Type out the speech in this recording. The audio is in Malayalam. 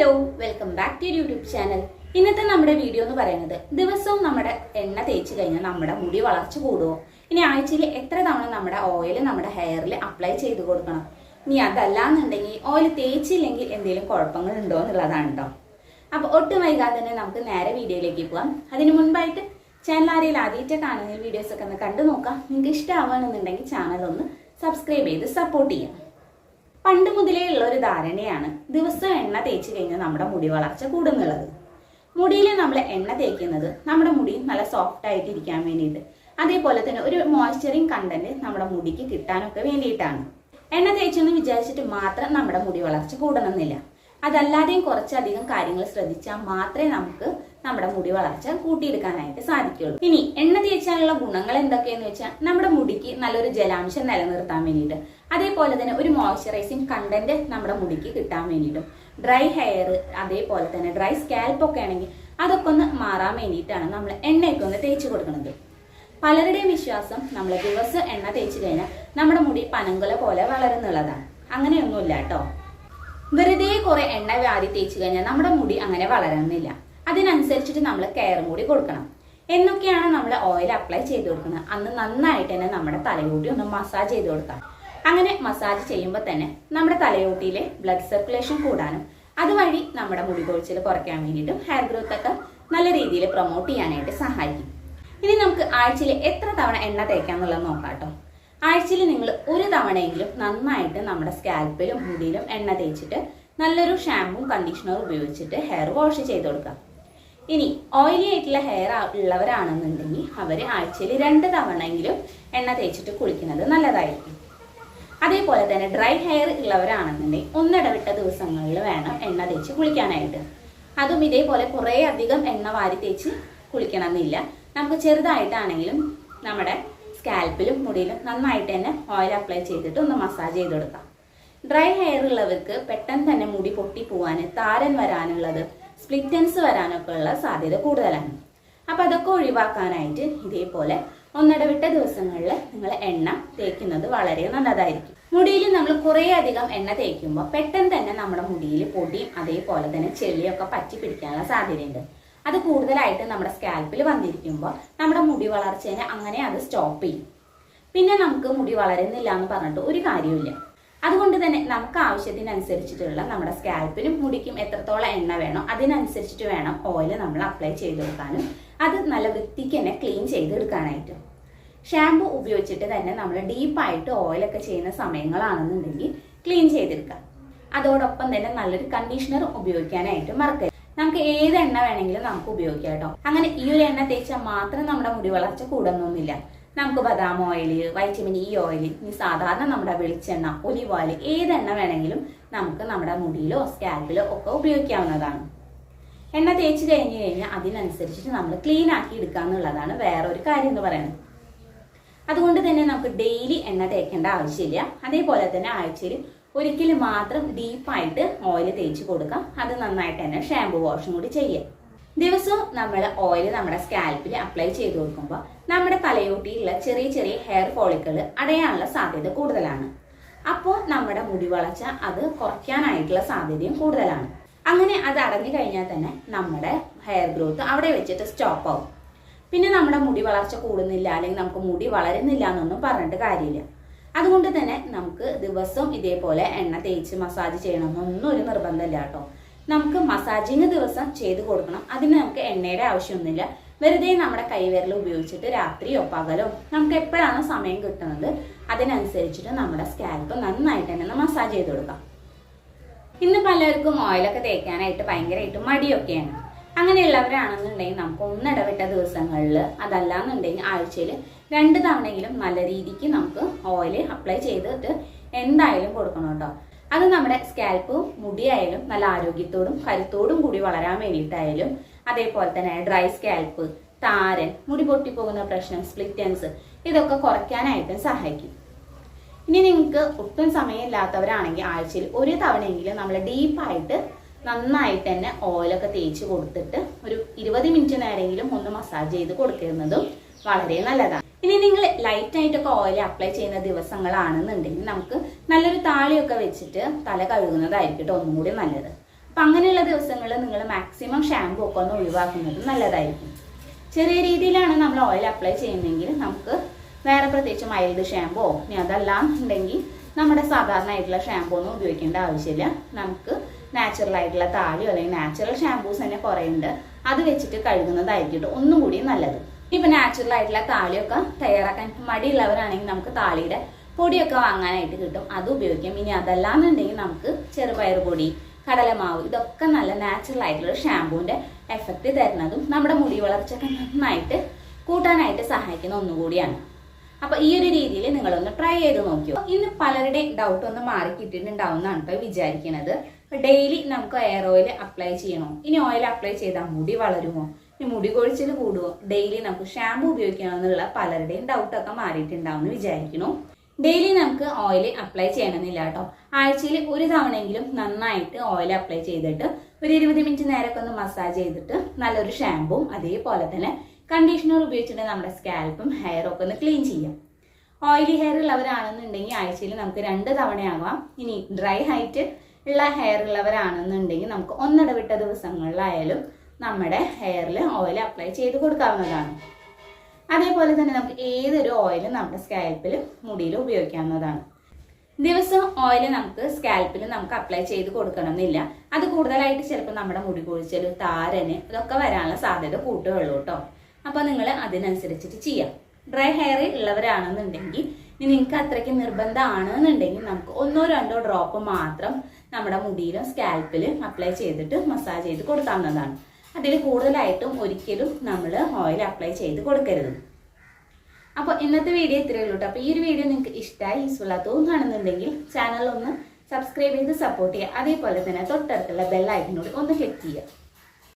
Hello welcome back to YouTube channel. ഇന്നത്തെ നമ്മുടെ വീഡിയോ എന്ന് പറയുന്നത് ദിവസവും നമ്മുടെ എണ്ണ തേച്ച് കഴിഞ്ഞാൽ നമ്മുടെ മുടി വളർച്ച കൂടുമോ ഇനി ആഴ്ചയിൽ എത്ര തവണ നമ്മുടെ ഓയിൽ നമ്മുടെ ഹെയറിൽ അപ്ലൈ ചെയ്ത് കൊടുക്കണം? ഇനി അതല്ലാന്നുണ്ടെങ്കിൽ ഓയിൽ തേച്ചില്ലെങ്കിൽ എന്തെങ്കിലും കുഴപ്പങ്ങൾ ഉണ്ടോ എന്നുള്ളതാണ് കേട്ടോ അപ്പോൾ ഒട്ടും വൈകാതെ തന്നെ നമുക്ക് നേരെ വീഡിയോയിലേക്ക് പോകാം അതിന് മുൻപായിട്ട് ചാനൽ ആരെയും ആദ്യമായിട്ട് കാണുന്ന വീഡിയോസ് ഒക്കെ ഒന്ന് കണ്ടു നോക്കാം. നിങ്ങൾക്ക് ഇഷ്ടമാവുകയാണെന്നുണ്ടെങ്കിൽ ചാനൽ ഒന്ന് സബ്സ്ക്രൈബ് ചെയ്ത് സപ്പോർട്ട് ചെയ്യാം. പണ്ട് മുതലേ ഉള്ള ഒരു ധാരണയാണ് ദിവസം എണ്ണ തേച്ച് കഴിഞ്ഞാൽ നമ്മുടെ മുടി വളർച്ച കൂടുന്നുള്ളത്. മുടിയിൽ നമ്മൾ എണ്ണ തേക്കുന്നത് നമ്മുടെ മുടി നല്ല സോഫ്റ്റ് ആയിട്ട് ഇരിക്കാൻ വേണ്ടിയിട്ട്. അതേപോലെ തന്നെ ഒരു മോയ്സ്ചറിങ് കണ്ടന്റ് നമ്മുടെ മുടിക്ക് കിട്ടാനൊക്കെ വേണ്ടിയിട്ടാണ്. എണ്ണ തേച്ചെന്ന് വിചാരിച്ചിട്ട് മാത്രം നമ്മുടെ മുടി വളർച്ച കൂടണമെന്നില്ല. അതല്ലാതെയും കുറച്ചധികം കാര്യങ്ങൾ ശ്രദ്ധിച്ചാൽ മാത്രമേ നമുക്ക് നമ്മുടെ മുടി വളർച്ച കൂട്ടിയെടുക്കാനായിട്ട് സാധിക്കുള്ളൂ ഇനി എണ്ണ തേച്ചാലുള്ള ഗുണങ്ങൾ എന്തൊക്കെയെന്ന് വെച്ചാൽ നമ്മുടെ മുടിക്ക് നല്ലൊരു ജലാംശം നിലനിർത്താൻ വേണ്ടിയിട്ട്. അതേപോലെ തന്നെ ഒരു മോയ്സ്ചറൈസിങ് കണ്ടന്റ് നമ്മുടെ മുടിക്ക് കിട്ടാൻ വേണ്ടിയിട്ടും. ഡ്രൈ ഹെയർ അതേപോലെ തന്നെ ഡ്രൈ സ്കാൽപ്പ് ഒക്കെ ആണെങ്കിൽ അതൊക്കെ ഒന്ന് മാറാൻ വേണ്ടിയിട്ടാണ് നമ്മൾ എണ്ണയൊക്കെ ഒന്ന് തേച്ച് കൊടുക്കുന്നത്. പലരുടെയും വിശ്വാസം നമ്മൾ ദിവസം എണ്ണ തേച്ച് കഴിഞ്ഞാൽ നമ്മുടെ മുടി പനങ്കുല പോലെ വളരുന്നുള്ളതാണ്. അങ്ങനെയൊന്നുമില്ല കേട്ടോ. വെറുതെ കുറെ എണ്ണ വാരി തേച്ച് കഴിഞ്ഞാൽ നമ്മുടെ മുടി അങ്ങനെ വളരുന്നില്ല. അതിനനുസരിച്ചിട്ട് നമ്മൾ കെയറും കൂടി കൊടുക്കണം. എന്നൊക്കെയാണ് നമ്മൾ ഓയിൽ അപ്ലൈ ചെയ്ത് കൊടുക്കുന്നത്. അന്ന് നന്നായിട്ട് തന്നെ നമ്മുടെ തലയോട്ടി ഒന്ന് മസാജ് ചെയ്ത് കൊടുക്കാം. അങ്ങനെ മസാജ് ചെയ്യുമ്പോൾ തന്നെ നമ്മുടെ തലയോട്ടിയിലെ ബ്ലഡ് സർക്കുലേഷൻ കൂടാനും അതുവഴി നമ്മുടെ മുടി കൊഴിച്ചിൽ കുറയ്ക്കാൻ വേണ്ടിയിട്ടും ഹെയർ ഗ്രോത്ത് ഒക്കെ നല്ല രീതിയിൽ പ്രൊമോട്ട് ചെയ്യാനായിട്ട് സഹായിക്കും. ഇനി നമുക്ക് ആഴ്ചയിൽ എത്ര തവണ എണ്ണ തേക്കാന്നുള്ളത് നോക്കാം കേട്ടോ ആഴ്ചയിൽ നിങ്ങൾ ഒരു തവണയെങ്കിലും നന്നായിട്ട് നമ്മുടെ സ്കാൽപ്പിലും മുടിയിലും എണ്ണ തേച്ചിട്ട് നല്ലൊരു ഷാമ്പും കണ്ടീഷണറും ഉപയോഗിച്ചിട്ട് ഹെയർ വാഷ് ചെയ്ത് കൊടുക്കാം. ഇനി ഓയിലി ആയിട്ടുള്ള ഹെയർ ഉള്ളവരാണെന്നുണ്ടെങ്കിൽ അവർ ആഴ്ചയിൽ രണ്ട് തവണയെങ്കിലും എണ്ണ തേച്ചിട്ട് കുളിക്കുന്നത് നല്ലതായിരിക്കും. അതേപോലെ തന്നെ ഡ്രൈ ഹെയർ ഉള്ളവരാണെന്നുണ്ടെങ്കിൽ ഒന്നിടവിട്ട ദിവസങ്ങളിൽ വേണം എണ്ണ തേച്ച് കുളിക്കാനായിട്ട്. അതും ഇതേപോലെ കുറേ അധികം എണ്ണ വാരി തേച്ച് കുളിക്കണമെന്നില്ല. നമുക്ക് ചെറുതായിട്ടാണെങ്കിലും നമ്മുടെ സ്കാൽപ്പിലും മുടിയിലും നന്നായിട്ട് തന്നെ ഓയിൽ അപ്ലൈ ചെയ്തിട്ട് ഒന്ന് മസാജ് ചെയ്ത് കൊടുക്കാം. ഡ്രൈ ഹെയർ ഉള്ളവർക്ക് പെട്ടെന്ന് തന്നെ മുടി പൊട്ടി പോവാൻ താരൻ വരാനുള്ളത് സ്പ്ലിറ്റൻസ് വരാനൊക്കെ ഉള്ള സാധ്യത കൂടുതലാണ്. അപ്പൊ അതൊക്കെ ഒഴിവാക്കാനായിട്ട് ഇതേപോലെ ഒന്നിടവിട്ട ദിവസങ്ങളിൽ നിങ്ങൾ എണ്ണ തേക്കുന്നത് വളരെ നല്ലതായിരിക്കും. മുടിയിൽ നമ്മൾ കുറേ അധികം എണ്ണ തേക്കുമ്പോൾ പെട്ടെന്ന് തന്നെ നമ്മുടെ മുടിയിൽ പൊടിയും അതേപോലെ തന്നെ ചെളിയൊക്കെ പറ്റി പിടിക്കാനുള്ള സാധ്യതയുണ്ട്. അത് കൂടുതലായിട്ട് നമ്മുടെ സ്കാൽപ്പിൽ വന്നിരിക്കുമ്പോൾ നമ്മുടെ മുടി വളർച്ചേനെ അങ്ങനെ അത് സ്റ്റോപ്പ് ചെയ്യും. പിന്നെ നമുക്ക് മുടി വളരുന്നില്ല എന്ന് പറഞ്ഞിട്ട് ഒരു കാര്യമില്ല അതുകൊണ്ട് തന്നെ നമുക്ക് ആവശ്യത്തിനനുസരിച്ചിട്ടുള്ള നമ്മുടെ സ്കാൽപ്പിനും മുടിക്കും എത്രത്തോളം എണ്ണ വേണോ അതിനനുസരിച്ചിട്ട് വേണം ഓയിൽ നമ്മൾ അപ്ലൈ ചെയ്ത് കൊടുക്കാനും. അത് നല്ല വൃത്തിക്ക് തന്നെ ക്ലീൻ ചെയ്തെടുക്കാനായിട്ട് ഷാമ്പു ഉപയോഗിച്ചിട്ട് തന്നെ നമ്മൾ ഡീപ്പായിട്ട് ഓയിലൊക്കെ ചെയ്യുന്ന സമയങ്ങളാണെന്നുണ്ടെങ്കിൽ ക്ലീൻ ചെയ്തെടുക്കാം അതോടൊപ്പം തന്നെ നല്ലൊരു കണ്ടീഷണർ ഉപയോഗിക്കാനായിട്ട് മറക്കരുത്. നമുക്ക് ഏത് എണ്ണ വേണമെങ്കിലും നമുക്ക് ഉപയോഗിക്കാം കേട്ടോ. അങ്ങനെ ഈ ഒരു എണ്ണ തേച്ചാൽ മാത്രം നമ്മുടെ മുടി വളർച്ച കൂടുന്നൊന്നുമില്ല. നമുക്ക് ബദാം ഓയിൽ വൈറ്റമിൻ ഇ ഓയിൽ ഇനി സാധാരണ നമ്മുടെ വെളിച്ചെണ്ണ ഒലിവ് ഓയിൽ ഏതെണ്ണ വേണമെങ്കിലും നമുക്ക് നമ്മുടെ മുടിയിലോ സ്കാൽപ്പിലോ ഒക്കെ ഉപയോഗിക്കാവുന്നതാണ്. എണ്ണ തേച്ച് കഴിഞ്ഞു കഴിഞ്ഞാൽ അതിനനുസരിച്ചിട്ട് നമ്മൾ ക്ലീൻ ആക്കി എടുക്കുക എന്നുള്ളതാണ് വേറൊരു കാര്യം എന്ന് പറയുന്നത്. അതുകൊണ്ട് തന്നെ നമുക്ക് ഡെയിലി എണ്ണ തേക്കേണ്ട ആവശ്യമില്ല. അതേപോലെ തന്നെ ആഴ്ചയിൽ ഒരിക്കലും മാത്രം ഡീപ്പായിട്ട് ഓയിൽ തേച്ച് കൊടുക്കാം. അത് നന്നായിട്ട് തന്നെ ഷാമ്പു വാഷും കൂടി ചെയ്യാം. ദിവസവും നമ്മൾ ഓയിൽ നമ്മുടെ സ്കാൽപ്പിൽ അപ്ലൈ ചെയ്ത് കൊടുക്കുമ്പോൾ നമ്മുടെ തലയോട്ടിയിലുള്ള ചെറിയ ചെറിയ ഹെയർ ഫോളിക്കൾ അടയാനുള്ള സാധ്യത കൂടുതലാണ്. അപ്പോൾ നമ്മുടെ മുടി വളച്ച അത് കുറയ്ക്കാനായിട്ടുള്ള സാധ്യതയും കൂടുതലാണ്. അങ്ങനെ അത് അടഞ്ഞു കഴിഞ്ഞാൽ തന്നെ നമ്മുടെ ഹെയർ ഗ്രോത്ത് അവിടെ വെച്ചിട്ട് സ്റ്റോപ്പ് ആവും. പിന്നെ നമ്മുടെ മുടി വളർച്ച കൂടുന്നില്ല അല്ലെങ്കിൽ നമുക്ക് മുടി വളരുന്നില്ല എന്നൊന്നും പറഞ്ഞിട്ട് കാര്യമില്ല. അതുകൊണ്ട് തന്നെ നമുക്ക് ദിവസവും ഇതേപോലെ എണ്ണ തേച്ച് മസാജ് ചെയ്യണമെന്നൊന്നും ഒരു നിർബന്ധമില്ല കേട്ടോ. നമുക്ക് മസാജിങ് ദിവസം ചെയ്ത് കൊടുക്കണം. അതിന് നമുക്ക് എണ്ണയുടെ ആവശ്യമൊന്നുമില്ല. വെറുതെ നമ്മുടെ കൈവിരൽ ഉപയോഗിച്ചിട്ട് രാത്രിയോ പകലോ നമുക്ക് എപ്പോഴാണ് സമയം കിട്ടുന്നത് അതിനനുസരിച്ചിട്ട് നമ്മുടെ സ്കാൽപ്പ് നന്നായിട്ട് തന്നെ മസാജ് ചെയ്ത് കൊടുക്കാം. ഇന്ന് പലർക്കും ഓയിലൊക്കെ തേക്കാനായിട്ട് ഭയങ്കരമായിട്ട് മടിയൊക്കെയാണ്. അങ്ങനെയുള്ളവരാണെന്നുണ്ടെങ്കിൽ നമുക്ക് ഒന്നിടവിട്ട ദിവസങ്ങളിൽ അതല്ലാന്നുണ്ടെങ്കിൽ ആഴ്ചയിൽ രണ്ട് തവണയെങ്കിലും നല്ല രീതിക്ക് നമുക്ക് ഓയിൽ അപ്ലൈ ചെയ്തിട്ട് എന്തായാലും കൊടുക്കണം കേട്ടോ. അത് നമ്മുടെ സ്കാൽപ്പ് മുടിയായാലും നല്ല ആരോഗ്യത്തോടും കരുത്തോടും കൂടി വളരാൻ വേണ്ടിയിട്ടായാലും അതേപോലെ തന്നെ ഡ്രൈ സ്കാൽപ്പ് താരൻ മുടി പൊട്ടിപ്പോകുന്ന പ്രശ്നം സ്പ്ലിറ്റൻസ് ഇതൊക്കെ കുറയ്ക്കാനായിട്ടും സഹായിക്കും. ഇനി നിങ്ങൾക്ക് ഒട്ടും സമയമില്ലാത്തവരാണെങ്കിൽ ആഴ്ചയിൽ ഒരു തവണയെങ്കിലും നമ്മൾ ഡീപ്പായിട്ട് നന്നായിട്ട് തന്നെ ഓയിലൊക്കെ തേച്ച് കൊടുത്തിട്ട് ഒരു ഇരുപത് മിനിറ്റ് നേരെങ്കിലും ഒന്ന് മസാജ് ചെയ്ത് കൊടുക്കുന്നതും വളരെ നല്ലതാണ്. ഇനി നിങ്ങൾ ലൈറ്റ് ആയിട്ടൊക്കെ ഓയിൽ അപ്ലൈ ചെയ്യുന്ന ദിവസങ്ങളാണെന്നുണ്ടെങ്കിൽ നമുക്ക് നല്ലൊരു താളിയൊക്കെ വെച്ചിട്ട് തല കഴുകുന്നതായിരിക്കും കേട്ടോ ഒന്നും കൂടി നല്ലത്. അപ്പം അങ്ങനെയുള്ള ദിവസങ്ങളിൽ നിങ്ങൾ മാക്സിമം ഷാമ്പു ഒക്കെ ഒന്ന് ഒഴിവാക്കുന്നത് നല്ലതായിരിക്കും. ചെറിയ രീതിയിലാണ് നമ്മൾ ഓയിൽ അപ്ലൈ ചെയ്യുന്നതെങ്കിൽ നമുക്ക് വേറെ പ്രത്യേകിച്ച് മൈൽഡ് ഷാമ്പോ ഇനി അതല്ലാന്നുണ്ടെങ്കിൽ നമ്മുടെ സാധാരണ ആയിട്ടുള്ള ഷാമ്പൂ ഒന്നും ഉപയോഗിക്കേണ്ട ആവശ്യമില്ല. നമുക്ക് നാച്ചുറൽ ആയിട്ടുള്ള താളിയോ അല്ലെങ്കിൽ നാച്ചുറൽ ഷാമ്പൂസ് തന്നെ കുറേ ഉണ്ട് അത് വെച്ചിട്ട് കഴുകുന്നതായിരിക്കും ഒന്നും കൂടി നല്ലത്. ഇപ്പൊ നാച്ചുറൽ ആയിട്ടുള്ള താളിയൊക്കെ തയ്യാറാക്കാൻ മടിയുള്ളവരാണെങ്കിൽ നമുക്ക് താളിയുടെ പൊടിയൊക്കെ വാങ്ങാനായിട്ട് കിട്ടും. അത് ഉപയോഗിക്കാം. ഇനി അതല്ലാന്നുണ്ടെങ്കിൽ നമുക്ക് ചെറുപയർ പൊടി കടലമാവ് ഇതൊക്കെ നല്ല നാച്ചുറൽ ആയിട്ടുള്ള ഷാമ്പൂവിന്റെ എഫക്റ്റ് തരുന്നതും നമ്മുടെ മുടി വളർച്ചയൊക്കെ നന്നായിട്ട് കൂട്ടാനായിട്ട് സഹായിക്കുന്ന ഒന്നുകൂടിയാണ്. അപ്പൊ ഈ ഒരു രീതിയിൽ നിങ്ങളൊന്ന് ട്രൈ ചെയ്ത് നോക്കിയോ. ഇന്ന് പലരുടെ ഡൗട്ട് ഒന്ന് മാറി കിട്ടിയിട്ടുണ്ടാവുന്നതാണ് കേട്ടോ വിചാരിക്കുന്നത്. ഡെയിലി നമുക്ക് എയർ ഓയിൽ അപ്ലൈ ചെയ്യണോ? ഇനി ഓയിൽ അപ്ലൈ ചെയ്താൽ മുടി വളരുമോ? ഇനി മുടി കൊഴിച്ചിൽ കൂടുമോ ഡെയിലി നമുക്ക് ഷാമ്പു ഉപയോഗിക്കണം എന്നുള്ള പലരുടെയും ഡൗട്ടൊക്കെ മാറിയിട്ടുണ്ടാവും എന്ന് വിചാരിക്കുന്നു. ഡെയിലി നമുക്ക് ഓയിൽ അപ്ലൈ ചെയ്യണമെന്നില്ല കേട്ടോ. ആഴ്ചയിൽ ഒരു തവണയെങ്കിലും നന്നായിട്ട് ഓയിൽ അപ്ലൈ ചെയ്തിട്ട് ഒരു ഇരുപത് മിനിറ്റ് നേരമൊക്കെ ഒന്ന് മസാജ് ചെയ്തിട്ട് നല്ലൊരു ഷാമ്പും അതേപോലെ തന്നെ കണ്ടീഷണർ ഉപയോഗിച്ചിട്ട് നമ്മുടെ സ്കാൽപ്പും ഹെയറും ഒക്കെ ഒന്ന് ക്ലീൻ ചെയ്യാം. ഓയിലി ഹെയർ ഉള്ളവരാണെന്നുണ്ടെങ്കിൽ ആഴ്ചയിൽ നമുക്ക് രണ്ട് തവണയാവാം. ഇനി ഡ്രൈ ഹൈറ്റ് ഉള്ള ഹെയർ ഉള്ളവരാണെന്നുണ്ടെങ്കിൽ നമുക്ക് ഒന്നിടവിട്ട ദിവസങ്ങളിലായാലും നമ്മുടെ ഹെയറിൽ ഓയിൽ അപ്ലൈ ചെയ്ത് കൊടുക്കാവുന്നതാണ്. അതേപോലെ തന്നെ നമുക്ക് ഏതൊരു ഓയിലും നമ്മുടെ സ്കാൽപ്പിൽ മുടിയിൽ ഉപയോഗിക്കാവുന്നതാണ്. ദിവസം ഓയിൽ നമുക്ക് സ്കാൽപ്പിൽ നമുക്ക് അപ്ലൈ ചെയ്ത് കൊടുക്കണമെന്നില്ല. അത് കൂടുതലായിട്ട് ചിലപ്പോൾ നമ്മുടെ മുടി കൊഴിച്ചൽ താരന് ഇതൊക്കെ വരാനുള്ള സാധ്യത കൂട്ടുകയുള്ളൂ കേട്ടോ. അപ്പോൾ നിങ്ങൾ അതിനനുസരിച്ചിട്ട് ചെയ്യാം. ഡ്രൈ ഹെയർ ഉള്ളവരാണെന്നുണ്ടെങ്കിൽ ഇനി നിങ്ങൾക്ക് അത്രയ്ക്ക് നിർബന്ധമാണെന്നുണ്ടെങ്കിൽ നമുക്ക് ഒന്നോ രണ്ടോ ഡ്രോപ്പ് മാത്രം നമ്മുടെ മുടിയിലും സ്കാൽപ്പിലും അപ്ലൈ ചെയ്തിട്ട് മസാജ് ചെയ്ത് കൊടുക്കാവുന്നതാണ്. അതിൽ കൂടുതലായിട്ടും ഒരിക്കലും നമ്മൾ ഓയിൽ അപ്ലൈ ചെയ്ത് കൊടുക്കരുത്. അപ്പോൾ ഇന്നത്തെ വീഡിയോ ഇത്രയേ ഉള്ളൂ അപ്പോൾ ഈ ഒരു വീഡിയോ നിങ്ങൾക്ക് ഇഷ്ടമായി യൂസ്ഫുൾ ആ തോന്നുകയാണെന്നുണ്ടെങ്കിൽ ചാനൽ ഒന്ന് സബ്സ്ക്രൈബ് ചെയ്ത് സപ്പോർട്ട് ചെയ്യുക. അതേപോലെ തന്നെ തൊട്ടടുത്തുള്ള ബെല്ലൈക്കനോട് ഒന്ന് ക്ലിക്ക് ചെയ്യുക.